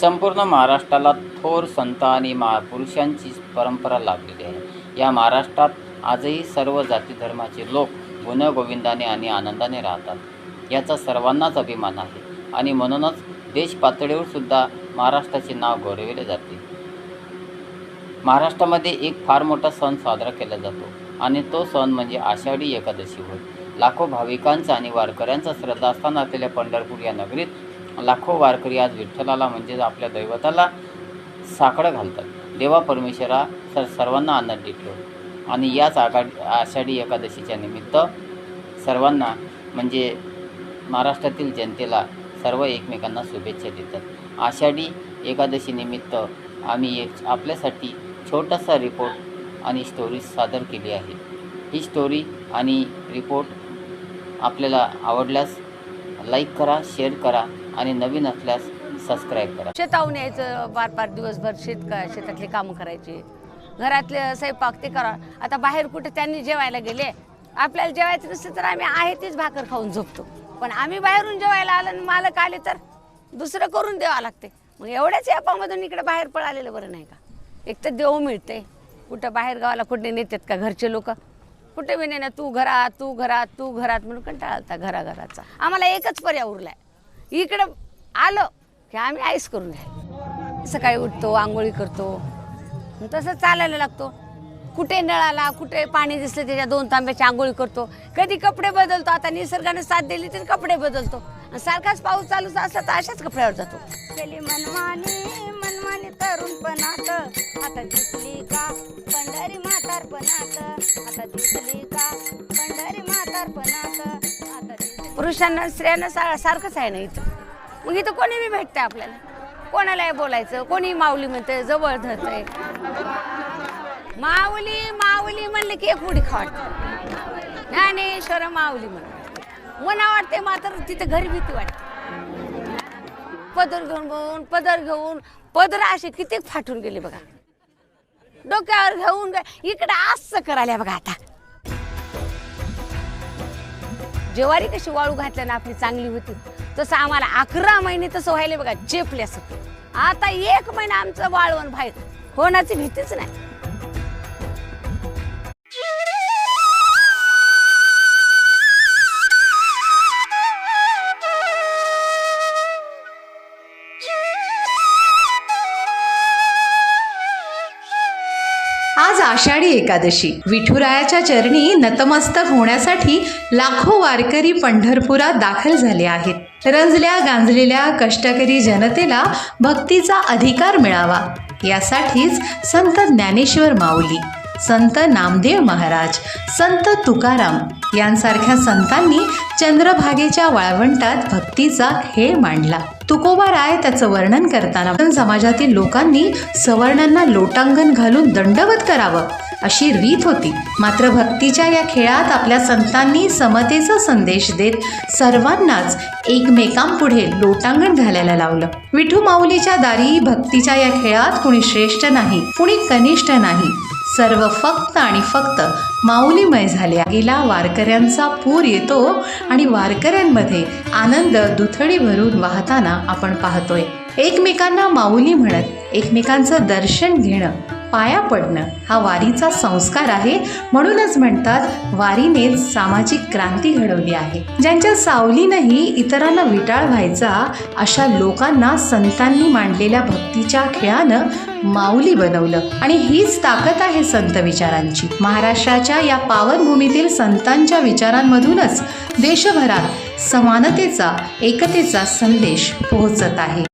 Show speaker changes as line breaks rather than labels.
संपूर्ण महाराष्ट्राला थोर संत आणि महापुरुषांची परंपरा लाभलेली आहे. या महाराष्ट्रात आजही सर्व जाती धर्माचे लोक गुणगोविंदाने आणि आनंदाने राहतात. याचा सर्वांनाच अभिमान आहे आणि म्हणूनच देश पातळीवर सुद्धा महाराष्ट्राचे नाव गौरविले जाते. महाराष्ट्रामध्ये एक फार मोठा सण साजरा केला जातो आणि तो सण म्हणजे आषाढी एकादशी होय. लाखो भाविकांचा आणि वारकऱ्यांचा श्रद्धास्थान असलेल्या पंढरपूर या नगरीत लाखो वारकरी आज विठ्ठलाला म्हणजेच आपल्या दैवताला साकडं घालतात. देवा परमेश्वरा सर सर्वांना आनंद ठेव. आणि याच आघाडी आषाढी एकादशीच्या निमित्त सर्वांना म्हणजे महाराष्ट्रातील जनतेला सर्व एकमेकांना शुभेच्छा देतात. आषाढी एकादशीनिमित्त आम्ही एक आपल्यासाठी छोटासा रिपोर्ट आणि स्टोरी सादर केली आहे. ही स्टोरी आणि रिपोर्ट आपल्याला आवडल्यास लाईक करा शेअर करा आणि नवीन असल्यास सबस्क्राईब करा.
शेताहून यायचं बार बार दिवसभर शेत शेतातले शेतातली कामं करायची. घरातले स्वयंपाक ते करा. आता बाहेर कुठे त्यांनी जेवायला गेले आपल्याला जेवायचं नसतं तर आम्ही आहे तीच भाकर खाऊन झोपतो. पण आम्ही बाहेरून जेवायला आलं आणि मालक आले तर दुसरं करून द्यावं लागते. मग एवढ्याच यापामधून इकडे बाहेर पळालेलं बरं नाही का? एक तर देव मिळते कुठं बाहेर गावाला कुठे नेतात का घरचे लोक? कुठे बी नाही ना तू घरात तू घरात तू घरात म्हणून कंटाळता घराघराचा. आम्हाला एकच पर्याय उरलाय. इकडं आलं की आम्ही आईस करून घ्या सकाळी उठतो आंघोळी करतो. तसं चालायला लागतो. कुठे नळाला कुठे पाणी दिसलं त्याच्या दोन तांब्याची आंघोळी करतो. कधी कपडे बदलतो आता निसर्गाने साथ दिली तर कपडे बदलतो. सारखाच पाऊस चालूच असला तर अशाच कपड्यावर जातो.
केली मनमानी मनमानी तरुणपणात आता दिसली का पंढरी म्हातारपणात आता दिसली का पंढरी म्हातारपणात आता दिसली
पुरुषांना स्त्रियांना सा सारखंच आहे ना इथं. मग इथं कोणी बी भेटतं आपल्याला? कोणालाही बोलायचं? कोणी माऊली म्हणते जवळ धरतंय? माऊली माऊली म्हणले की एक उडी खावट. ज्ञानेश्वर माऊली म्हणून. मना वाटते मात्र तिथे घरी भीती वाटते. पदर घेऊन बघून पदर घेऊन पदर असे किती फाटून गेले बघा. डोक्यावर घेऊन इकडे असं करायला बघा आता. ज्वारी कशी वाळू घातल्या ना आपली चांगली होती तसं आम्हाला अकरा महिने तसं व्हायला बघा चेपल्यासारखं आता एक महिना आमचं वाळवण बाहेर. होण्याची भीतीच नाही.
आज आषाढी एकादशी. विठुरायाच्या चरणी नतमस्तक होण्यासाठी लाखो वारकरी पंढरपुरात दाखल झाले आहेत. रंजल्या गांजलेल्या कष्टकरी जनतेला भक्तीचा अधिकार मिळावा. यासाठीच संत ज्ञानेश्वर माऊली संत नामदेव महाराज संत तुकाराम यांसारख्या संतांनी चंद्रभागेच्या वाळवंटात भक्तीचा खेळ मांडला. तुकोबा राय त्याचं वर्णन करताना पण समाजातील लोकांनी सवर्णांना लोटांगण घालून दंडवत करावं अशी रीत होती. मात्र भक्तीच्या या खेळात आपल्या संतांनी समतेचा संदेश देत सर्वांनाच एकमेकांपुढे लोटांगण घालायला लावलं. विठू माऊलीच्या दारी भक्तीच्या या खेळात कुणी श्रेष्ठ नाही कुणी कनिष्ठ नाही. सर्व फक्त आणि फक्त माऊलीमय झाले गेला वारकऱ्यांचा पूर येतो आणि वारकऱ्यांमध्ये आनंद दुथडी भरून वाहताना आपण पाहतोय. एकमेकांना माऊली म्हणत एकमेकांचं दर्शन घेणं पाया पडणं हा वारीचा संस्कार आहे. म्हणूनच म्हणतात वारीनेच सामाजिक क्रांती घडवली आहे. ज्यांच्या सावलीनंही इतरांना विटाळ व्हायचा अशा लोकांना संतांनी मांडलेल्या भक्तीच्या खेळानं माऊली बनवलं. आणि हीच ताकद आहे संत विचारांची. महाराष्ट्राच्या या पावनभूमीतील संतांच्या विचारांमधूनच देशभरात समानतेचा एकतेचा संदेश पोहोचत आहे.